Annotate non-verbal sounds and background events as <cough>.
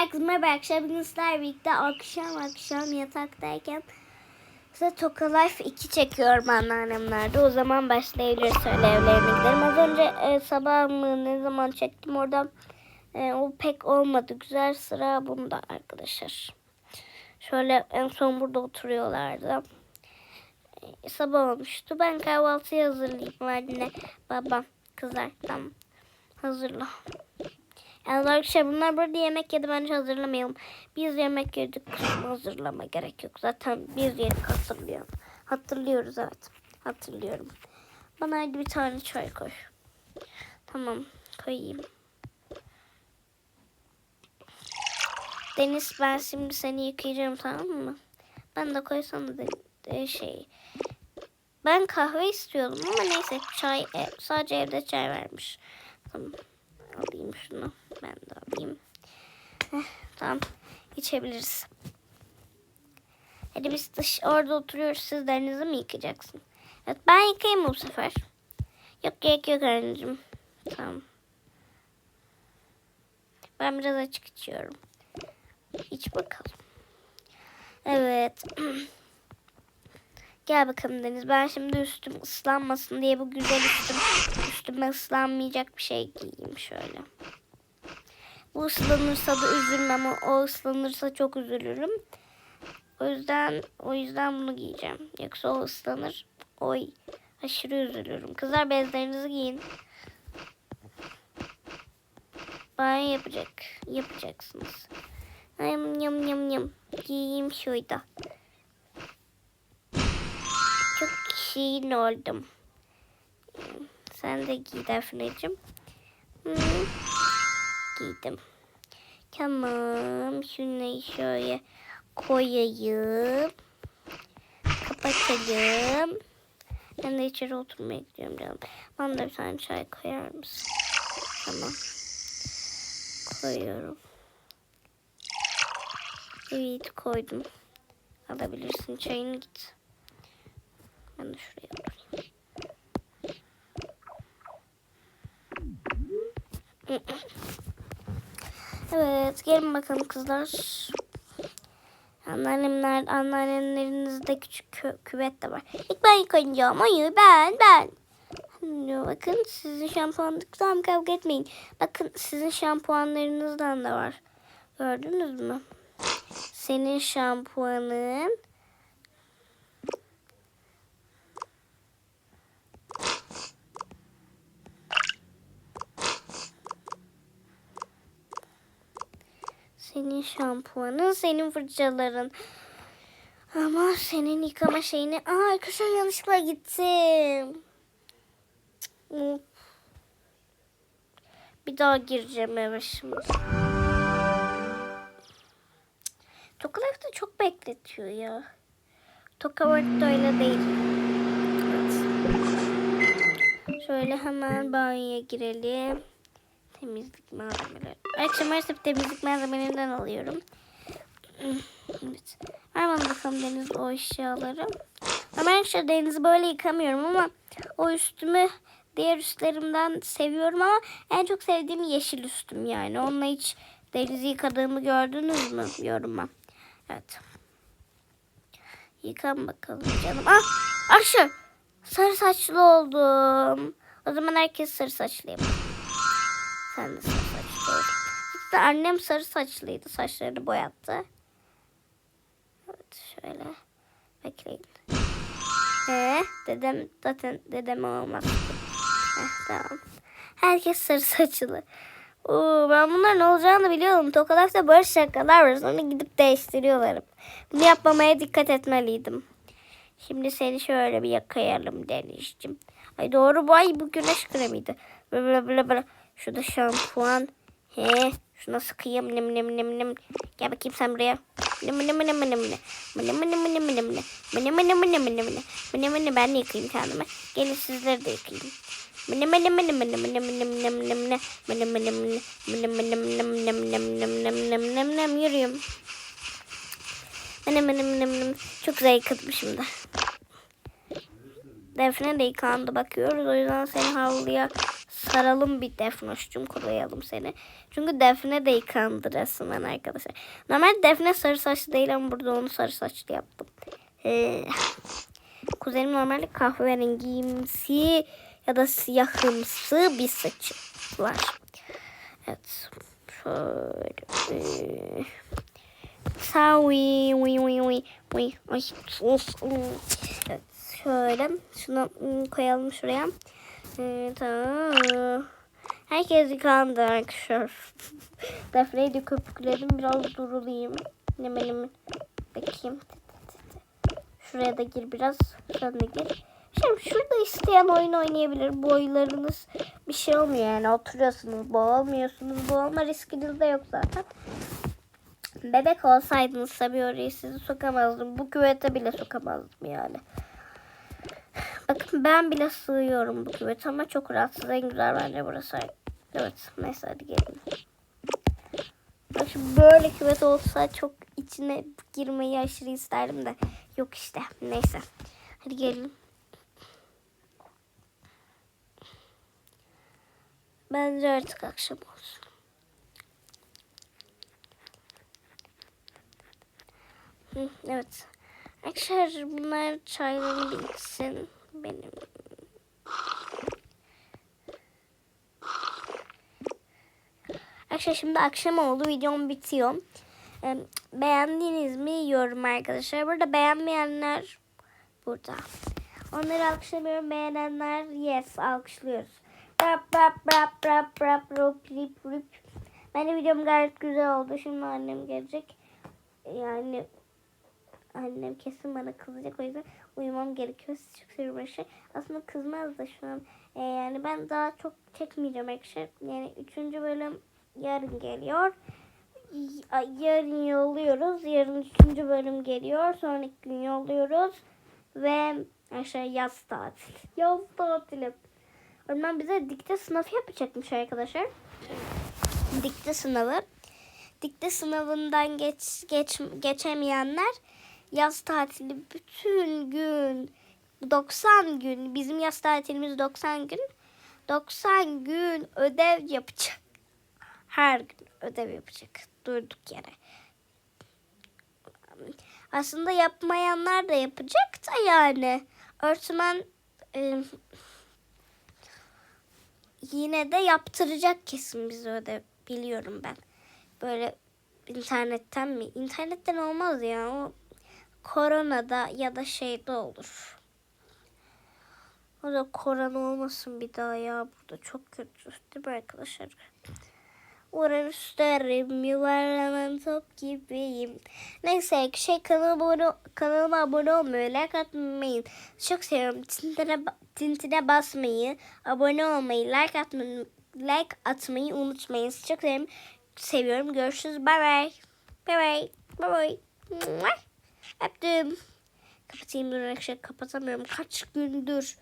Herkese merhaba arkadaşlar. Birlikte akşam akşam yataktayken size Toka Life 2 çekiyorum anneannemlerde. O zaman başlayabiliriz şöyle evlerine gidelim. Az önce e, sabah mı ne zaman çektim oradan e, o pek olmadı. Güzel sıra bunda arkadaşlar. Şöyle en son burada oturuyorlardı. E, sabah olmuştu. Ben kahvaltıyı hazırlayayım. Anne, babam, kızlar tamam. Hazırla. Yani arkadaşlar bunlar burada yemek yedi bence hazırlamayalım. Biz yemek yedik hazırlama gerek yok. Zaten biz yedik hatırlıyorum. Hatırlıyoruz evet. Hatırlıyorum. Bana hadi bir tane çay koy. Tamam koyayım. Deniz ben şimdi seni yıkayacağım tamam mı? Ben de koysana de, de şey. Ben kahve istiyordum ama neyse çay ev, sadece evde çay vermiş. Tamam. Alayım şunu. Ben de alayım. Heh, tamam. İçebiliriz. Hadi biz dış orada oturuyoruz. Siz derinizi mi yıkacaksın? Evet ben yıkayayım bu sefer. Yok gerek yok anneciğim. Tamam. Ben biraz açık içiyorum. İç bakalım. Evet. <clears throat> Gel bakalım Deniz. Ben şimdi üstüm ıslanmasın diye bu güzel üstüm üstüme ıslanmayacak bir şey giyeyim şöyle. Bu ıslanırsa da üzülmem. O, o ıslanırsa çok üzülürüm. O yüzden o yüzden bunu giyeceğim. Yoksa o ıslanır. Oy aşırı üzülürüm. Kızlar bezlerinizi giyin. Banyo yapacak. Yapacaksınız. Yam yam yam yam. Giyeyim şurada. Şirin oldum. Sen de giy Defne'cim. Giydim. Tamam. Şunu şöyle koyayım. Kapatalım. Ben de içeri oturmaya gidiyorum canım. Bana da bir tane çay koyar mısın? Tamam. Koyuyorum. Evet koydum. Alabilirsin çayını git. Ben de şuraya koyayım. Evet gelin bakalım kızlar. Anneannemler, anneannemlerinizde küçük kü küvet de var. İlk ben yıkayacağım. Hayır ben ben. Bakın sizin şampuanlıktan kavga etmeyin. Bakın sizin şampuanlarınızdan da var. Gördünüz mü? Senin şampuanın Senin şampuanın, senin fırçaların. Ama senin yıkama şeyini... Aa arkadaşlar yanlışlıkla gittim. Bir daha gireceğim eve şimdi. Tokalar da çok bekletiyor ya. Tokalar da öyle değil. Şöyle hemen banyoya girelim. Temizlik malzemeleri. Akşam maalesef temizlik malzemelerinden alıyorum. Evet. Ver bana bakalım Deniz o eşyaları. Ama arkadaşlar Deniz'i böyle yıkamıyorum ama o üstümü diğer üstlerimden seviyorum ama en çok sevdiğim yeşil üstüm yani. Onunla hiç Deniz'i yıkadığımı gördünüz mü? Yoruma. Evet. Yıkan bakalım canım. Ah! Ayşe! Sarı saçlı oldum. O zaman herkes sarı saçlıyım. Sen de sarı saçlı oldun. İşte annem sarı saçlıydı. Saçlarını boyattı. Evet şöyle. Bekleyin. Ee, dedem zaten dedem olmaz. Heh, tamam. Herkes sarı saçlı. Oo, ben bunların olacağını biliyorum. Tokalarda böyle şakalar var. Sonra gidip değiştiriyorlar. Bunu yapmamaya dikkat etmeliydim. Şimdi seni şöyle bir yakayalım Denizciğim. Ay doğru bu ay bu güneş kremiydi. Böyle böyle böyle. Şurada şampuan. He. Şuna sıkayım. Nim nim nim nim. Gel bakayım sen buraya. Nim nim nim nim nim. Nim nim nim nim nim nim. Nim nim nim nim nim nim. Ben de yıkayayım kendime. Gelin sizleri de yıkayayım. Nim nim nim nim nim nim nim nim nim nim nim. Nim nim nim nim nim nim nim nim nim nim yürüyorum. Nim nim nim nim. Çok güzel yıkadım şimdi. Defne de yıkandı bakıyoruz. O yüzden seni havluya saralım bir Defnoş'cum koruyalım seni. Çünkü Defne de yıkandı resmen arkadaşlar. Normal Defne sarı saçlı değil ama burada onu sarı saçlı yaptım. Ee, kuzenim normalde kahverengimsi ya da siyahımsı bir saçı var. Evet. Şöyle. Sawi, wi wi wi wi. Ay. Evet, şöyle şunu ım, koyalım şuraya. Ee, tamam. Herkes yıkandı arkadaşlar. <laughs> Defneyi de köpükledim biraz durulayım. Hemen hemen bakayım. Şuraya da gir biraz. Sen de gir. Şimdi şurada isteyen oyun oynayabilir. Boylarınız bir şey olmuyor yani. Oturuyorsunuz, boğulmuyorsunuz. Boğulma riskiniz de yok zaten. Bebek olsaydınız tabii oraya sizi sokamazdım. Bu küvete bile sokamazdım yani. Bakın ben bile sığıyorum bu küvete ama çok rahatsız. En güzel bence burası. Evet neyse hadi gelin. Şimdi böyle küvet olsa çok içine girmeyi aşırı isterdim de. Yok işte neyse. Hadi gelin. Bence artık akşam olsun. Evet. Arkadaşlar bunlar çaylarım bitsin. Benim. Arkadaşlar şimdi akşam oldu. Videom bitiyor. Beğendiniz mi? Yorum arkadaşlar. Burada beğenmeyenler burada. Onları alkışlamıyorum. Beğenenler yes alkışlıyoruz. Rap rap rap rap rap rap rip rip. Benim videom gayet güzel oldu. Şimdi annem gelecek. Yani annem kesin bana kızacak o yüzden uyumam gerekiyor. Sizi çok seviyorum arkadaşlar. Aslında kızmaz da şu an. Ee, yani ben daha çok çekmeyeceğim arkadaşlar. Yani üçüncü bölüm yarın geliyor. Yarın yolluyoruz. Yarın üçüncü bölüm geliyor. Sonraki gün yolluyoruz. Ve aşağı yaz tatili. <laughs> Yaz tatili. Öğretmen bize dikte sınavı yapacakmış arkadaşlar. Dikte sınavı. Dikte sınavından geç, geç geçemeyenler yaz tatili bütün gün 90 gün bizim yaz tatilimiz 90 gün 90 gün ödev yapacak. Her gün ödev yapacak. Durduk yere. Aslında yapmayanlar da yapacak da yani. Öğretmen e, yine de yaptıracak kesin bize ödev. Biliyorum ben. Böyle internetten mi? İnternetten olmaz ya. O koronada ya da şeyde olur. O da korona olmasın bir daha ya. Burada çok kötü değil mi arkadaşlar? Uğraşlarım yuvarlanan top gibiyim. Neyse şey kanalıma abone, kanalıma abone olmayı, like atmayı çok seviyorum. Tintine, tintine basmayı, abone olmayı, like atmayı, like atmayı unutmayın. Çok seviyorum. seviyorum. Görüşürüz. Bye bye. Bye bye. Bye bye. Mua. Öptüm. Kapatayım dur arkadaşlar kapatamıyorum. Kaç gündür